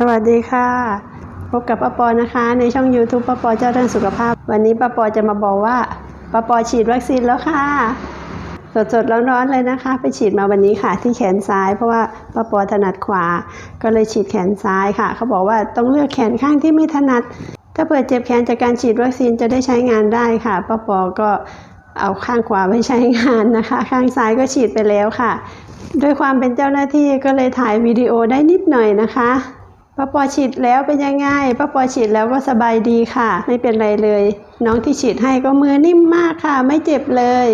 สวัสดีค่ะ พบกับป้าปอนะคะ ในช่อง YouTube ป้าปอเจ้าเรื่องสุขภาพ วันนี้ป้าปอจะมาบอกว่าป้าปอฉีดวัคซีนแล้วค่ะ สดๆร้อนๆเลยนะคะ ไปฉีดมาวันนี้ค่ะ ที่แขนซ้าย เพราะว่าป้าปอถนัดขวา ก็เลยฉีดแขนซ้ายค่ะ เขาบอกว่าต้องเลือกแขนข้างที่ไม่ถนัด ถ้าเปิดเจ็บแขนจากการฉีดวัคซีนจะได้ใช้งานได้ค่ะป้าปอก็เอาข้างขวาไว้ใช้งานนะคะ ข้างซ้ายก็ฉีดไปแล้วค่ะด้วยความเป็นเจ้าหน้าที่ก็เลยถ่ายวิดีโอได้นิดหน่อยนะคะ ป้าปอฉีดแล้วเป็นยังไงป้าปอฉีดแล้วก็สบายดีค่ะ ไม่เป็นไรเลย น้องที่ฉีดให้ก็มือนิ่มมากค่ะ ไม่เจ็บเลย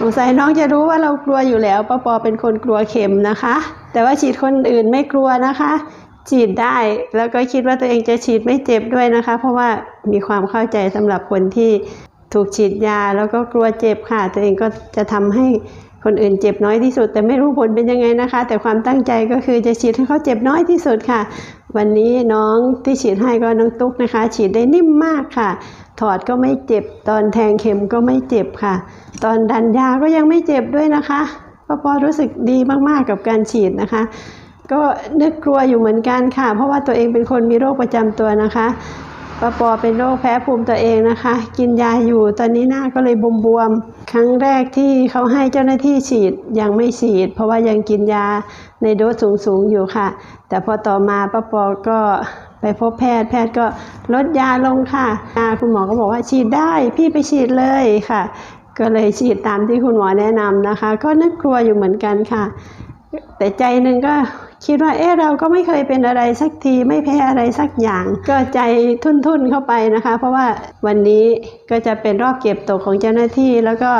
สงสัยน้องจะรู้ว่าเรากลัวอยู่แล้วป้าปอเป็นคนกลัวเข็มนะคะ แต่ว่าฉีดคนอื่นไม่กลัวนะคะ ฉีดได้แล้วก็คิดว่าตัวเองจะฉีดไม่เจ็บด้วยนะคะ เพราะว่ามีความเข้าใจสำหรับคนที่ถูกฉีดยาแล้วก็กลัวเจ็บค่ะ ตัวเองก็จะทำให้คนอื่นเจ็บน้อยที่สุด แต่ไม่รู้ผลเป็นยังไงนะคะ แต่ความตั้งใจก็คือจะฉีดให้เขาเจ็บน้อยที่สุดค่ะ วันนี้น้องที่ฉีดให้ก็น้องตุ๊กนะคะ ฉีดได้นิ่มมากค่ะ ถอดก็ไม่เจ็บ ตอนแทงเข็มก็ไม่เจ็บค่ะ ตอนดันยาก็ยังไม่เจ็บด้วยนะคะป้าปอรู้สึกดีมากๆกับการฉีดนะคะ ก็นึกกลัวอยู่เหมือนกันค่ะ เพราะว่าตัวเองเป็นคนมีโรคประจำตัวนะคะ ป้าปอเป็นโรคแพ้ภูมิตัวเองนะคะ กินยาอยู่ตอนนี้หน้าก็เลยบวมๆ ครั้งแรกที่เขาให้เจ้าหน้าที่ฉีดยังไม่ฉีด เพราะว่ายังกินยาในโดสสูงๆอยู่ค่ะ แต่พอต่อมาป้าปอก็ไปพบแพทย์แพทย์ก็ลดยาลงค่ะคุณหมอก็บอกว่าฉีดได้พี่ไปฉีดเลยค่ะ ก็เลยฉีดตามที่คุณหมอแนะนำนะคะ ก็นึกกลัวอยู่เหมือนกันค่ะ แต่ใจหนึ่งก็ คิดว่าเอ๊ะเราก็ไม่เคยเป็นอะไรสักทีไม่แพ้อะไรสักอย่าง ก็ใจทุ่นๆเข้าไปนะคะ เพราะว่าวันนี้ก็จะเป็นรอบเก็บตกของเจ้าหน้าที่ แล้วก็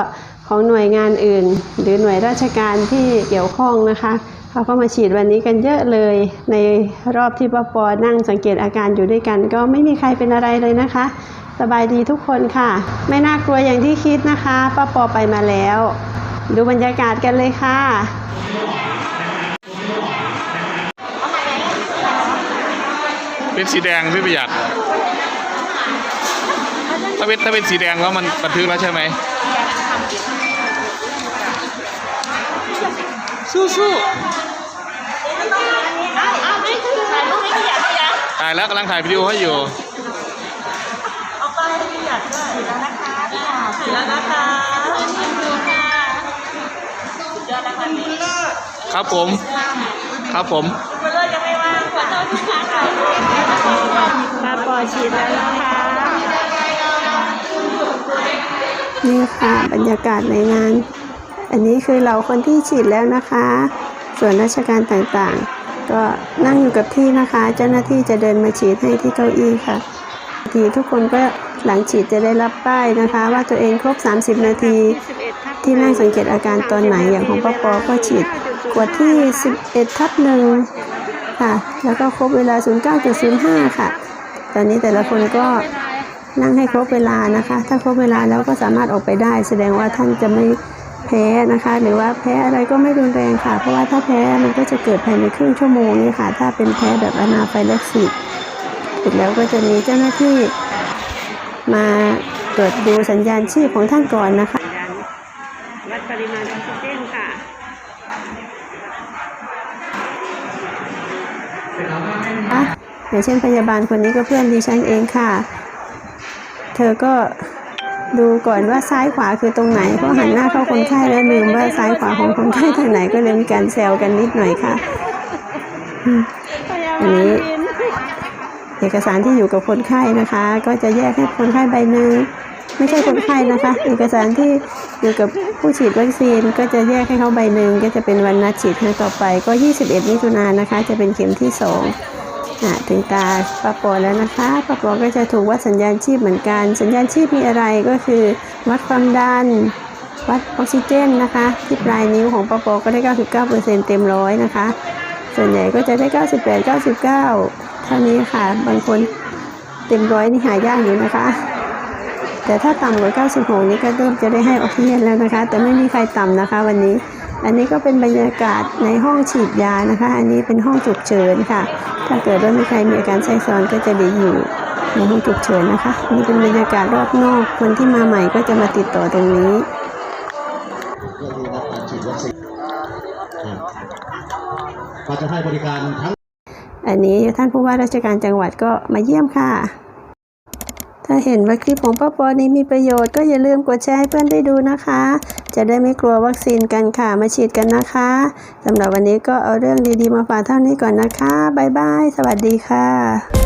ของหน่วยงานอื่น หรือหน่วยราชการที่เกี่ยวข้องนะคะเขาก็มาฉีดวันนี้กันเยอะเลย ในรอบที่ป้าปอนั่งสังเกตอาการอยู่ด้วยกัน ก็ไม่มีใครเป็นอะไรเลยนะคะ สบายดีทุกคนค่ะ ไม่น่ากลัวอย่างที่คิดนะคะป้าปอไปมาแล้ว ดูบรรยากาศกันเลยค่ะ เป็นสีแดงพี่ประหยัด ถ้าเป็นถ้าเป็นสีแดงแล้วมันบันทึกแล้วใช่ไหมสู้สู้ถ่ายแล้วกำลังถ่ายวิดีโอให้อยู่ครับผม ครับผม ฉีดแล้วนะคะนี่ค่ะบรรยากาศในงาน อันนี้คือเราคนที่ฉีดแล้วนะคะ ส่วนราชการต่างๆ ก็นั่งอยู่กับที่นะคะ เจ้าหน้าที่จะเดินมาฉีดให้ที่เก้าอี้ค่ะทีทุกคนก็หลังฉีดจะได้รับป้ายนะคะ ว่าตัวเองครบ 30 นาที ที่นั่งสังเกตอาการตอนไหนอย่างของป้าปอก็ฉีดขวดที่ 11 ทับหนึ่งค่ะ แล้วก็ครบเวลา 09.05 ค่ะ ตอนนี้แต่ละคนก็นั่งให้ครบเวลานะคะ ถ้าครบเวลาแล้วก็สามารถออกไปได้ แสดงว่าท่านจะไม่แพ้นะคะ หรือว่าแพ้อะไรก็ไม่รุนแรงค่ะ เพราะว่าถ้าแพ้มันก็จะเกิดภายในครึ่งชั่วโมงนี่ค่ะ ถ้าเป็นแพ้แบบอนาไฟแลกซิสเสร็จแล้วก็จะมีเจ้าหน้าที่มาตรวจดูสัญญาณชีพของท่านก่อนนะคะวัดปริมาณออกซิเจนค่ะ อย่างเช่นพยาบาลคนนี้ก็เพื่อนดิฉันเองค่ะ เธอก็ดูก่อนว่าซ้ายขวาคือตรงไหนเพราะหันหน้าเข้าคนไข้แล้วลืมว่าซ้ายขวาของคนไข้ทางไหนก็เลยมีการแซวกันนิดหน่อยค่ะอันนี้เอกสารที่อยู่กับคนไข้นะคะ ก็จะแยกให้คนไข้ใบหนึ่งไม่ใช่คนไข้นะคะ เอกสารที่อยู่กับผู้ฉีดวัคซีนก็จะแยกให้เขาใบหนึ่งก็จะเป็นวันนัดฉีดครั้งต่อไปก็ 21มิถุนายนนะคะ จะเป็นเข็มที่สอง ถึงตาป้าปอแล้วนะคะป้าปอก็จะถูกวัดสัญญาณชีพเหมือนกัน สัญญาณชีพมีอะไรก็คือ วัดความดัน วัดออกซิเจนนะคะ ที่ปลายนิ้วของป้าปอก็ได้ 99%เต็มร้อยนะคะ ส่วนใหญ่ก็จะได้ 98 99 เท่านี้ค่ะ บางคนเต็มร้อยนี่หายากอยู่นะคะ แต่ถ้าต่ำกว่า 96 นี่ก็เริ่มจะได้ให้ออกซิเจนแล้วนะคะ แต่ไม่มีใครต่ำนะคะวันนี้ อันนี้ก็เป็นบรรยากาศในห้องฉีดยานะคะ อันนี้เป็นห้องฉุกเฉินค่ะ ถ้าเกิดว่ามีใครมีอาการแทรกซ้อนก็จะได้อยู่ในห้องฉุกเฉินนะคะอันนี่เป็นบรรยากาศรอบนอก คนที่มาใหม่ก็จะมาติดต่อตรงนี้ก็คือรับการฉีดวัคซีนครับก็จะให้บริการทั้งอันนี้ท่านผู้ว่าราชการจังหวัดก็มาเยี่ยมค่ะ ถ้าเห็นว่าคลิปของป้าปอนี้มีประโยชน์ก็อย่าลืมกดแชร์ให้เพื่อนได้ดูนะคะ จะได้ไม่กลัววัคซีนกันค่ะ มาฉีดกันนะคะสำหรับวันนี้ก็เอาเรื่องดีๆมาฝากเท่านี้ก่อนนะคะ บ๊ายบาย สวัสดีค่ะ